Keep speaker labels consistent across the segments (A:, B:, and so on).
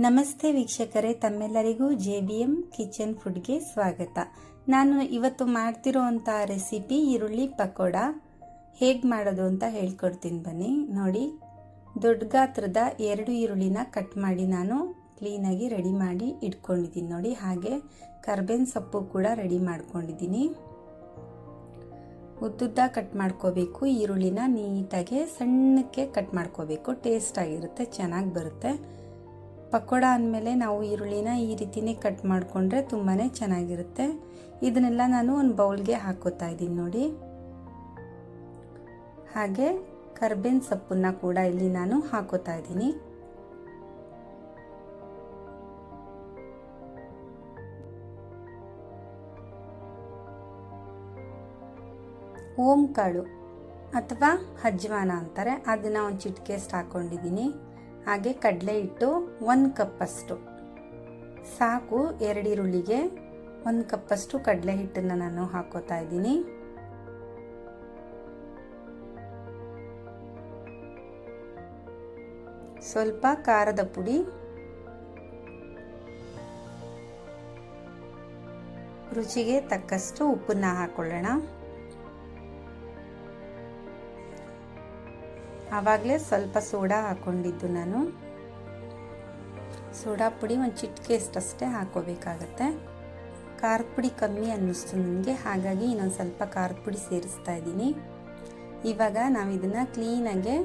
A: ನಮಸ್ತೆ ವೀಕ್ಷಕರೇ, ತಮ್ಮೆಲ್ಲರಿಗೂ ಜೆ ಬಿ ಎಂ ಕಿಚನ್ ಫುಡ್ಗೆ ಸ್ವಾಗತ. ನಾನು ಇವತ್ತು ಮಾಡ್ತಿರೋವಂಥ ರೆಸಿಪಿ ಈರುಳ್ಳಿ ಪಕೋಡ. ಹೇಗೆ ಮಾಡೋದು ಅಂತ ಹೇಳ್ಕೊಡ್ತೀನಿ ಬನ್ನಿ. ನೋಡಿ, ದೊಡ್ಡ ಗಾತ್ರದ ಎರಡು ಈರುಳ್ಳಿನ ಕಟ್ ಮಾಡಿ ನಾನು ಕ್ಲೀನಾಗಿ ರೆಡಿ ಮಾಡಿ ಇಟ್ಕೊಂಡಿದ್ದೀನಿ. ನೋಡಿ, ಹಾಗೆ ಕರ್ಬೇನ್ ಸೊಪ್ಪು ಕೂಡ ರೆಡಿ ಮಾಡ್ಕೊಂಡಿದ್ದೀನಿ. ಉದ್ದುದ್ದ ಕಟ್ ಮಾಡ್ಕೋಬೇಕು. ಈರುಳ್ಳಿನ ನೀಟಾಗಿ ಸಣ್ಣಕ್ಕೆ ಕಟ್ ಮಾಡ್ಕೋಬೇಕು. ಟೇಸ್ಟ್ ಆಗಿರುತ್ತೆ, ಚೆನ್ನಾಗಿ ಬರುತ್ತೆ. ಪಕೋಡ ಅಂದಮೇಲೆ ನಾವು ಈರುಳ್ಳಿನ ಈ ರೀತಿನೇ ಕಟ್ ಮಾಡಿಕೊಂಡ್ರೆ ತುಂಬಾ ಚೆನ್ನಾಗಿರುತ್ತೆ. ಇದನ್ನೆಲ್ಲ ನಾನು ಒಂದು ಬೌಲ್ಗೆ ಹಾಕೋತಾ ಇದ್ದೀನಿ ನೋಡಿ. ಹಾಗೆ ಕರ್ಬೇನ್ ಸೊಪ್ಪನ್ನು ಕೂಡ ಇಲ್ಲಿ ನಾನು ಹಾಕೋತಾ ಇದ್ದೀನಿ. ಓಂ ಕಾಳು ಅಥವಾ ಹಜ್ವಾನ ಅಂತಾರೆ, ಅದನ್ನು ಒಂದು ಚಿಟಿಕೆಸ್ಟ್ ಹಾಕ್ಕೊಂಡಿದ್ದೀನಿ ಹಾಗೆ ಕಡಲೆ ಹಿಟ್ಟು ಒಂದು ಕಪ್ಪಷ್ಟು. ಸಾಕು ಎರಡು ಈರುಳ್ಳಿಗೆ ಒಂದು ಕಪ್ಪಷ್ಟು ಕಡಲೆ ಹಿಟ್ಟನ್ನು ನಾನು ಹಾಕೋತಾ ಇದ್ದೀನಿ. ಸ್ವಲ್ಪ ಖಾರದ ಪುಡಿ. ರುಚಿಗೆ ತಕ್ಕಷ್ಟು ಉಪ್ಪನ್ನ ಹಾಕೊಳ್ಳೋಣ. ಆವಾಗಲೇ ಸ್ವಲ್ಪ ಸೋಡಾ ಹಾಕ್ಕೊಂಡಿದ್ದು ನಾನು. ಸೋಡಾ ಪುಡಿ ಒಂದು ಚಿಟಿಕೆಯಷ್ಟಷ್ಟೇ ಹಾಕೋಬೇಕಾಗತ್ತೆ. ಖಾರದ ಪುಡಿ ಕಮ್ಮಿ ಅನ್ನಿಸ್ತು ನನಗೆ, ಹಾಗಾಗಿ ಇನ್ನೊಂದು ಸ್ವಲ್ಪ ಖಾರದ ಪುಡಿ ಸೇರಿಸ್ತಾ ಇದ್ದೀನಿ. ಇವಾಗ ನಾವು ಇದನ್ನು ಕ್ಲೀನಾಗೆ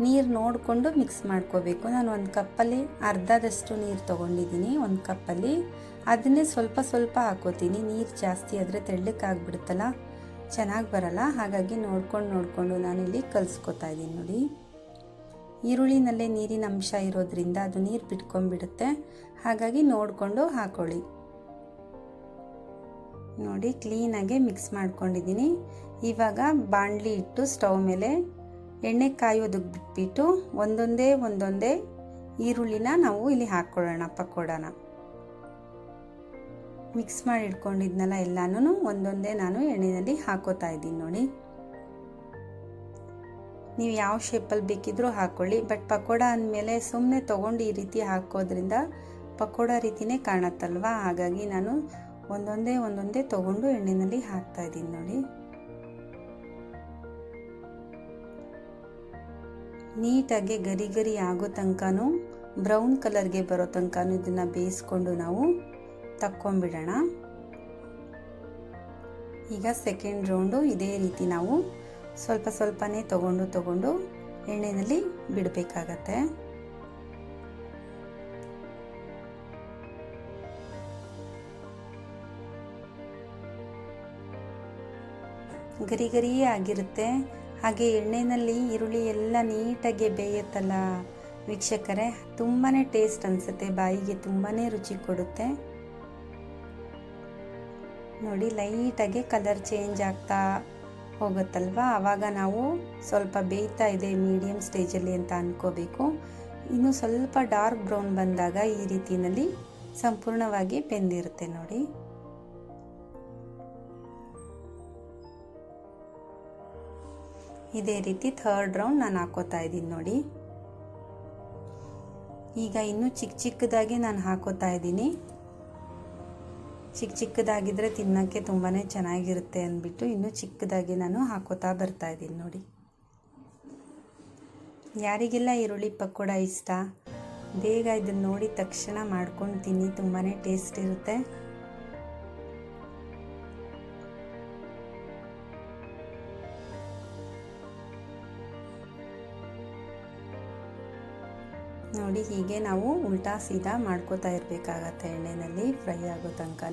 A: ನೀರು ನೋಡಿಕೊಂಡು ಮಿಕ್ಸ್ ಮಾಡ್ಕೋಬೇಕು. ನಾನು ಒಂದು ಕಪ್ಪಲ್ಲಿ ಅರ್ಧದಷ್ಟು ನೀರು ತೊಗೊಂಡಿದ್ದೀನಿ, ಒಂದು ಕಪ್ಪಲ್ಲಿ. ಅದನ್ನೇ ಸ್ವಲ್ಪ ಸ್ವಲ್ಪ ಹಾಕೋತೀನಿ. ನೀರು ಜಾಸ್ತಿ ಆದರೆ ತೆಳ್ಳಕ್ಕಾಗ್ಬಿಡುತ್ತಲ್ಲ ಚೆನ್ನಾಗಿ ಬರಲ್ಲ. ಹಾಗಾಗಿ ನೋಡ್ಕೊಂಡು ನೋಡಿಕೊಂಡು ನಾನಿಲ್ಲಿ ಕಲಿಸ್ಕೊತಾ ಇದ್ದೀನಿ ನೋಡಿ. ಈರುಳ್ಳಿನಲ್ಲೇ ನೀರಿನ ಅಂಶ ಇರೋದ್ರಿಂದ ಅದು ನೀರು ಬಿಟ್ಕೊಂಡ್ಬಿಡುತ್ತೆ. ಹಾಗಾಗಿ ನೋಡಿಕೊಂಡು ಹಾಕೊಳ್ಳಿ. ನೋಡಿ ಕ್ಲೀನಾಗೆ ಮಿಕ್ಸ್ ಮಾಡ್ಕೊಂಡಿದ್ದೀನಿ. ಇವಾಗ ಬಾಣಲಿ ಇಟ್ಟು ಸ್ಟವ್ ಮೇಲೆ ಎಣ್ಣೆ ಕಾಯೋದಕ್ಕೆ ಬಿಟ್ಬಿಟ್ಟು ಒಂದೊಂದೇ ಒಂದೊಂದೇ ಈರುಳ್ಳಿನ ನಾವು ಇಲ್ಲಿ ಹಾಕ್ಕೊಳ್ಳೋಣ ಪಕೋಡನ. ಮಿಕ್ಸ್ ಮಾಡಿ ಇಟ್ಕೊಂಡಿದ್ನಲ್ಲ ಎಲ್ಲಾನು ಒಂದೊಂದೇ ನಾನು ಎಣ್ಣೆಯಲ್ಲಿ ಹಾಕೋತಾ ಇದ್ದೀನಿ ನೋಡಿ. ನೀವು ಯಾವ ಶೇಪಲ್ಲಿ ಬೇಕಿದ್ರೂ ಹಾಕ್ಕೊಳ್ಳಿ ಬಟ್ ಪಕೋಡ ಅಂದಮೇಲೆ ಸುಮ್ಮನೆ ತೊಗೊಂಡು ಈ ರೀತಿ ಹಾಕೋದ್ರಿಂದ ಪಕೋಡ ರೀತಿನೇ ಕಾಣತ್ತಲ್ವಾ? ಹಾಗಾಗಿ ನಾನು ಒಂದೊಂದೇ ಒಂದೊಂದೇ ತೊಗೊಂಡು ಎಣ್ಣೆಯಲ್ಲಿ ಹಾಕ್ತಾ ಇದ್ದೀನಿ ನೋಡಿ. ನೀಟಾಗಿ ಗರಿ ಗರಿ ಆಗೋ ತನಕನೂ, ಬ್ರೌನ್ ಕಲರ್ಗೆ ಬರೋ ತನಕನೂ ಇದನ್ನು ಬೇಯಿಸ್ಕೊಂಡು ನಾವು ತಕ್ಕೊಂಬಿಡೋಣ ಈಗ ಸೆಕೆಂಡ್ ರೌಂಡು ಇದೇ ರೀತಿ ನಾವು ಸ್ವಲ್ಪ ಸ್ವಲ್ಪನೇ ತಗೊಂಡು ತಗೊಂಡು ಎಣ್ಣೆಯಲ್ಲಿ ಬಿಡಬೇಕಾಗತ್ತೆ. ಗರಿ ಗರಿಯೇ ಆಗಿರುತ್ತೆ. ಹಾಗೆ ಎಣ್ಣೆಯಲ್ಲಿ ಈರುಳ್ಳಿ ಎಲ್ಲ ನೀಟಾಗಿ ಬೇಯುತ್ತಲ್ಲ. ವೀಕ್ಷಕರೇ ತುಂಬಾ ಟೇಸ್ಟ್ ಅನಿಸುತ್ತೆ. ಬಾಯಿಗೆ ತುಂಬಾ ರುಚಿ ಕೊಡುತ್ತೆ. ನೋಡಿ, ಲೈಟಾಗಿ ಕಲರ್ ಚೇಂಜ್ ಆಗ್ತಾ ಹೋಗುತ್ತಲ್ವಾ? ಆವಾಗ ನಾವು ಸ್ವಲ್ಪ ಬೇಯ್ತಾ ಇದೆ ಮೀಡಿಯಮ್ ಸ್ಟೇಜಲ್ಲಿ ಅಂತ ಅಂದ್ಕೋಬೇಕು ಇನ್ನು ಸ್ವಲ್ಪ ಡಾರ್ಕ್ ಬ್ರೌನ್ ಬಂದಾಗ ಈ ರೀತಿಯಲ್ಲಿ ಸಂಪೂರ್ಣವಾಗಿ ಬೆಂದಿರುತ್ತೆ ನೋಡಿ. ಇದೇ ರೀತಿ ಥರ್ಡ್ ರೌಂಡ್ ನಾನು ಹಾಕೋತಾ ಇದ್ದೀನಿ ನೋಡಿ. ಈಗ ಇನ್ನೂ ಚಿಕ್ಕ ಚಿಕ್ಕದಾಗಿ ನಾನು ಹಾಕೋತಾ ಇದ್ದೀನಿ. ಚಿಕ್ಕ ಚಿಕ್ಕದಾಗಿದ್ದರೆ ತಿನ್ನೋಕ್ಕೆ ತುಂಬಾ ಚೆನ್ನಾಗಿರುತ್ತೆ ಅಂದ್ಬಿಟ್ಟು ಇನ್ನೂ ಚಿಕ್ಕದಾಗಿ ನಾನು ಹಾಕೋತಾ ಬರ್ತಾ ಇದ್ದೀನಿ ನೋಡಿ. ಯಾರಿಗೆಲ್ಲ ಈರುಳ್ಳಿ ಪಕೋಡ ಇಷ್ಟ, ಬೇಗ ಇದನ್ನು ನೋಡಿ ತಕ್ಷಣ ಮಾಡ್ಕೊಂಡು ತಿನ್ನಿ ತುಂಬಾ ಟೇಸ್ಟ್ ಇರುತ್ತೆ. ನೋಡಿ ಹೀಗೆ ನಾವು ಉಲ್ಟಾ ಸೀದಾ ಮಾಡ್ಕೋತಾ ಇರಬೇಕಾಗತ್ತೆ ಎಣ್ಣೆಯಲ್ಲಿ ಫ್ರೈ ಆಗೋ ತನಕ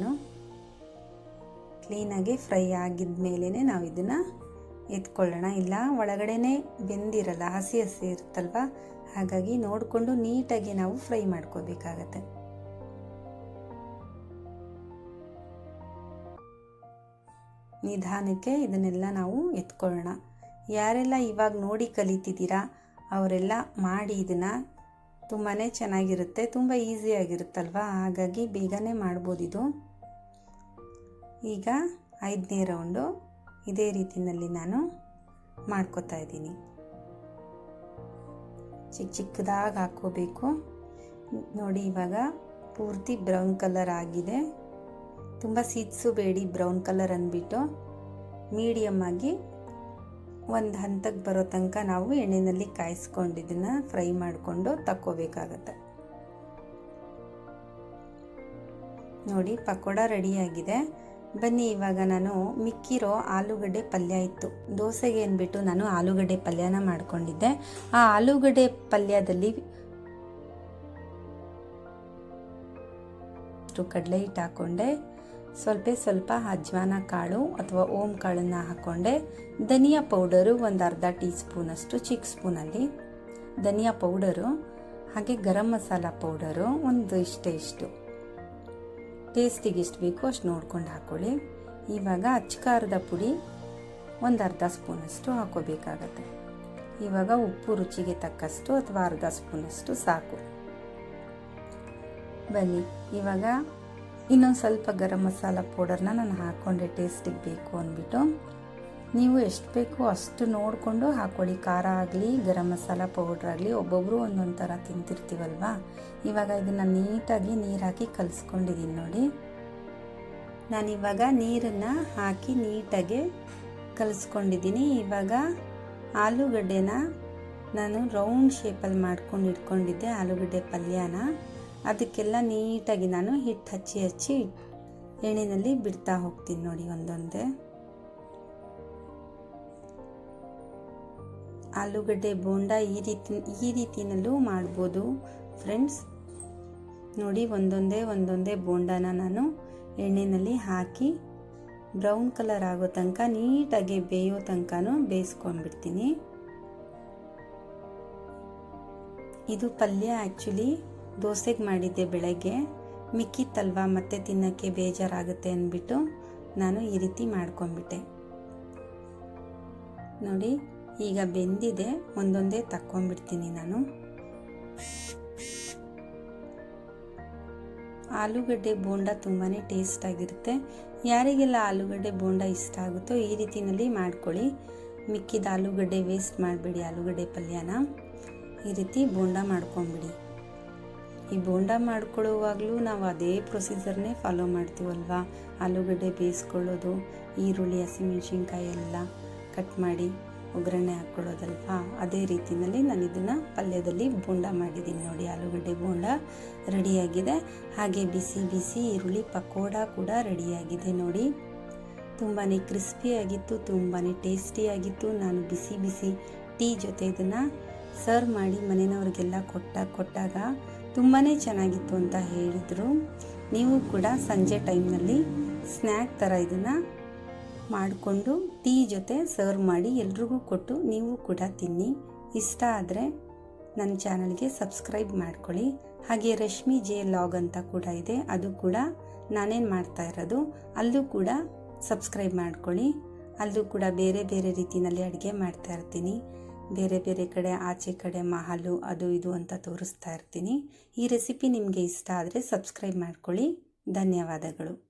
A: ಕ್ಲೀನಾಗಿ ಫ್ರೈ ಆಗಿದ ಮೇಲೇ ನಾವು ಇದನ್ನು ಎತ್ಕೊಳ್ಳೋಣ. ಇಲ್ಲ, ಒಳಗಡೆನೇ ಬೆಂದಿರಲ್ಲ, ಹಸಿ ಹಸಿ ಇರುತ್ತಲ್ವ? ಹಾಗಾಗಿ ನೋಡಿಕೊಂಡು ನೀಟಾಗಿ ನಾವು ಫ್ರೈ ಮಾಡ್ಕೋಬೇಕಾಗತ್ತೆ. ನಿಧಾನಕ್ಕೆ ಇದನ್ನೆಲ್ಲ ನಾವು ಎತ್ಕೊಳ್ಳೋಣ. ಯಾರೆಲ್ಲ ಇವಾಗ ನೋಡಿ ಕಲಿತಿದ್ದೀರಾ, ಅವರೆಲ್ಲ ಮಾಡಿ ಇದನ್ನು ತುಂಬಾ ಚೆನ್ನಾಗಿರುತ್ತೆ, ತುಂಬ ಈಸಿಯಾಗಿರುತ್ತಲ್ವ ಹಾಗಾಗಿ ಬೇಗನೆ ಮಾಡ್ಬೋದು ಇದು. ಈಗ ಐದನೇ ರೌಂಡು ಇದೇ ರೀತಿಯಲ್ಲಿ ನಾನು ಮಾಡ್ಕೋತಾ ಇದ್ದೀನಿ. ಚಿಕ್ಕ ಚಿಕ್ಕದಾಗಿ ಹಾಕ್ಕೋಬೇಕು. ನೋಡಿ, ಇವಾಗ ಪೂರ್ತಿ ಬ್ರೌನ್ ಕಲರ್ ಆಗಿದೆ. ತುಂಬ ಸಿಡ್ಸು ಬೇಡಿ ಬ್ರೌನ್ ಕಲರ್ ಅಂದ್ಬಿಟ್ಟು ಮೀಡಿಯಮ್ ಆಗಿ ಒಂದು ಹಂತಕ್ಕೆ ಬರೋ ತನಕ ನಾವು ಎಣ್ಣೆಯಲ್ಲಿ ಕಾಯಿಸ್ಕೊಂಡು ಇದನ್ನು ಫ್ರೈ ಮಾಡಿಕೊಂಡು ತಕ್ಕೋಬೇಕಾಗತ್ತೆ. ನೋಡಿ, ಪಕೋಡ ರೆಡಿಯಾಗಿದೆ ಬನ್ನಿ, ಇವಾಗ ನಾನು ಮಿಕ್ಕಿರೋ ಆಲೂಗಡ್ಡೆ ಪಲ್ಯ ಇತ್ತು. ದೋಸೆಗೆ ಅಂದ್ಬಿಟ್ಟು ನಾನು ಆಲೂಗಡ್ಡೆ ಪಲ್ಯನ ಮಾಡಿಕೊಂಡಿದ್ದೆ. ಆ ಆಲೂಗಡ್ಡೆ ಪಲ್ಯದಲ್ಲಿ ಕಡಲೆ ಹಿಟ್ಟು ಹಾಕ್ಕೊಂಡೆ ಸ್ವಲ್ಪ ಸ್ವಲ್ಪ ಅಜ್ವಾನ ಕಾಳು ಅಥವಾ ಓಂ ಕಾಳನ್ನು ಹಾಕ್ಕೊಂಡೆ ಧನಿಯಾ ಪೌಡರು ಒಂದು ಅರ್ಧ ಟೀ ಸ್ಪೂನಷ್ಟು ಚಿಕ್ಕ ಸ್ಪೂನಲ್ಲಿ. ಧನಿಯಾ ಪೌಡರು, ಹಾಗೆ ಗರಂ ಮಸಾಲ ಪೌಡರು ಒಂದು ಇಷ್ಟೇ ಇಷ್ಟು. ಟೇಸ್ಟಿಗೆ ಎಷ್ಟು ಬೇಕೋ ಅಷ್ಟು ನೋಡ್ಕೊಂಡು ಹಾಕ್ಕೊಳ್ಳಿ ಇವಾಗ ಅಚ್ಕಾರದ ಪುಡಿ ಒಂದು ಅರ್ಧ ಸ್ಪೂನಷ್ಟು ಹಾಕೋಬೇಕಾಗತ್ತೆ. ಇವಾಗ ಉಪ್ಪು ರುಚಿಗೆ ತಕ್ಕಷ್ಟು ಅಥವಾ ಅರ್ಧ ಸ್ಪೂನಷ್ಟು ಸಾಕು. ಬನ್ನಿ, ಇವಾಗ ಇನ್ನೊಂದು ಸ್ವಲ್ಪ ಗರಂ ಮಸಾಲ ಪೌಡರ್ನ ನಾನು ಹಾಕ್ಕೊಂಡೆ, ಟೇಸ್ಟಿಗೆ ಬೇಕು ಅಂದ್ಬಿಟ್ಟು. ನೀವು ಎಷ್ಟು ಬೇಕೋ ಅಷ್ಟು ನೋಡಿಕೊಂಡು ಹಾಕ್ಕೊಳ್ಳಿ. ಖಾರ ಆಗಲಿ, ಗರಂ ಮಸಾಲ ಪೌಡ್ರ್ ಆಗಲಿ ಒಬ್ಬೊಬ್ಬರು ಒಂದೊಂದು ಥರ ತಿಂತಿರ್ತೀವಲ್ವಾ? ಇವಾಗ ಇದನ್ನು ನೀಟಾಗಿ ನೀರು ಹಾಕಿ ಕಲಿಸ್ಕೊಂಡಿದ್ದೀನಿ ನೋಡಿ. ನಾನಿವಾಗ ನೀರನ್ನು ಹಾಕಿ ನೀಟಾಗಿ ಕಲಿಸ್ಕೊಂಡಿದ್ದೀನಿ ಇವಾಗ ಆಲೂಗಡ್ಡೆನ ನಾನು ರೌಂಡ್ ಶೇಪಲ್ಲಿ ಮಾಡ್ಕೊಂಡು ಇಟ್ಕೊಂಡಿದ್ದೆ, ಆಲೂಗಡ್ಡೆ ಪಲ್ಯನ. ಅದಕ್ಕೆಲ್ಲ ನೀಟಾಗಿ ನಾನು ಹಿಟ್ಟು ಹಚ್ಚಿ ಹಚ್ಚಿ ಎಣ್ಣೆಯಲ್ಲಿ ಬಿಡ್ತಾ ಹೋಗ್ತೀನಿ ನೋಡಿ ಒಂದೊಂದೇ. ಆಲೂಗಡ್ಡೆ ಬೋಂಡ ಈ ರೀತಿ, ಈ ರೀತಿಯಲ್ಲೂ ಮಾಡ್ಬೋದು. ಫ್ರೆಂಡ್ಸ್, ನೋಡಿ ಒಂದೊಂದೇ ಒಂದೊಂದೇ ಬೋಂಡನ ನಾನು ಎಣ್ಣೆಯಲ್ಲಿ ಹಾಕಿ ಬ್ರೌನ್ ಕಲರ್ ಆಗೋ ತನಕ ನೀಟಾಗಿ ಬೇಯೋ ತನಕನೂ ಬೇಯಿಸ್ಕೊಂಡ್ಬಿಡ್ತೀನಿ. ಇದು ಪಲ್ಯ ಆ್ಯಕ್ಚುಲಿ ದೋಸೆಗೆ ಮಾಡಿದ್ದೆ ಬೆಳಗ್ಗೆ. ಮಿಕ್ಕಿತ್ತಲ್ವ, ಮತ್ತೆ ತಿನ್ನೋಕ್ಕೆ ಬೇಜಾರಾಗುತ್ತೆ ಅಂದ್ಬಿಟ್ಟು ನಾನು ಈ ರೀತಿ ಮಾಡ್ಕೊಂಬಿಟ್ಟೆ ನೋಡಿ, ಈಗ ಬೆಂದಿದೆ, ಒಂದೊಂದೇ ತಕ್ಕೊಂಡ್ಬಿಡ್ತೀನಿ ನಾನು. ಆಲೂಗಡ್ಡೆ ಬೋಂಡ ತುಂಬಾ ಟೇಸ್ಟ್ ಆಗಿರುತ್ತೆ. ಯಾರಿಗೆಲ್ಲ ಆಲೂಗಡ್ಡೆ ಬೋಂಡ ಇಷ್ಟ ಆಗುತ್ತೋ ಈ ರೀತಿಯಲ್ಲಿ ಮಾಡ್ಕೊಳ್ಳಿ. ಮಿಕ್ಕಿದ ಆಲೂಗಡ್ಡೆ ವೇಸ್ಟ್ ಮಾಡಬೇಡಿ, ಆಲೂಗಡ್ಡೆ ಪಲ್ಯನ. ಈ ರೀತಿ ಬೋಂಡ ಮಾಡ್ಕೊಂಬಿಡಿ ಈ ಬೋಂಡ ಮಾಡ್ಕೊಳ್ಳುವಾಗಲೂ ನಾವು ಅದೇ ಪ್ರೊಸೀಜರ್ನೇ ಫಾಲೋ ಮಾಡ್ತೀವಲ್ವಾ? ಆಲೂಗಡ್ಡೆ ಬೇಯಿಸ್ಕೊಳ್ಳೋದು, ಈರುಳ್ಳಿ, ಹಸಿಮೆಣ್ಸಿನ್ಕಾಯಿ ಎಲ್ಲ ಕಟ್ ಮಾಡಿ ಒಗ್ಗರಣೆ ಹಾಕ್ಕೊಳ್ಳೋದಲ್ವಾ? ಅದೇ ರೀತಿಯಲ್ಲಿ ನಾನು ಇದನ್ನು ಪಲ್ಯದಲ್ಲಿ ಬೋಂಡ ಮಾಡಿದ್ದೀನಿ ನೋಡಿ, ಆಲೂಗಡ್ಡೆ ಬೋಂಡ ರೆಡಿಯಾಗಿದೆ. ಹಾಗೆ ಬಿಸಿ ಬಿಸಿ ಈರುಳ್ಳಿ ಪಕೋಡ ಕೂಡ ರೆಡಿಯಾಗಿದೆ ನೋಡಿ. ತುಂಬಾ ಕ್ರಿಸ್ಪಿಯಾಗಿತ್ತು ತುಂಬಾ ಟೇಸ್ಟಿಯಾಗಿತ್ತು ನಾನು ಬಿಸಿ ಬಿಸಿ ಟೀ ಜೊತೆ ಇದನ್ನು ಸರ್ವ್ ಮಾಡಿ ಮನೆಯವ್ರಿಗೆಲ್ಲ ಕೊಟ್ಟ ಕೊಟ್ಟಾಗ ತುಂಬಾ ಚೆನ್ನಾಗಿತ್ತು ಅಂತ ಹೇಳಿದರು. ನೀವು ಕೂಡ ಸಂಜೆ ಟೈಮ್ನಲ್ಲಿ ಸ್ನ್ಯಾಕ್ ಥರ ಇದನ್ನು ಮಾಡಿಕೊಂಡು ಟೀ ಜೊತೆ ಸರ್ವ್ ಮಾಡಿ ಎಲ್ರಿಗೂ ಕೊಟ್ಟು ನೀವು ಕೂಡ ತಿನ್ನಿ. ಇಷ್ಟ ಆದರೆ ನನ್ನ ಚಾನಲ್ಗೆ ಸಬ್ಸ್ಕ್ರೈಬ್ ಮಾಡ್ಕೊಳ್ಳಿ. ಹಾಗೆ ರಶ್ಮಿ ಜೆ ಲಾಗ್ ಅಂತ ಕೂಡ ಇದೆ. ಅದು ಕೂಡ ನಾನೇನು ಮಾಡ್ತಾ ಇರೋದು, ಅಲ್ಲೂ ಕೂಡ ಸಬ್ಸ್ಕ್ರೈಬ್ ಮಾಡ್ಕೊಳ್ಳಿ. ಅಲ್ಲೂ ಕೂಡ ಬೇರೆ ಬೇರೆ ರೀತಿಯಲ್ಲಿ ಅಡುಗೆ ಮಾಡ್ತಾ ಇರ್ತೀನಿ. ಬೇರೆ ಬೇರೆ ಕಡೆ, ಆಚೆ ಕಡೆ, ಮಹಲು, ಅದು ಇದು ಅಂತ ತೋರಿಸ್ತಾ ಇರ್ತೀನಿ. ಈ ರೆಸಿಪಿ ನಿಮಗೆ ಇಷ್ಟ ಆದರೆ ಸಬ್ಸ್ಕ್ರೈಬ್ ಮಾಡ್ಕೊಳ್ಳಿ. ಧನ್ಯವಾದಗಳು.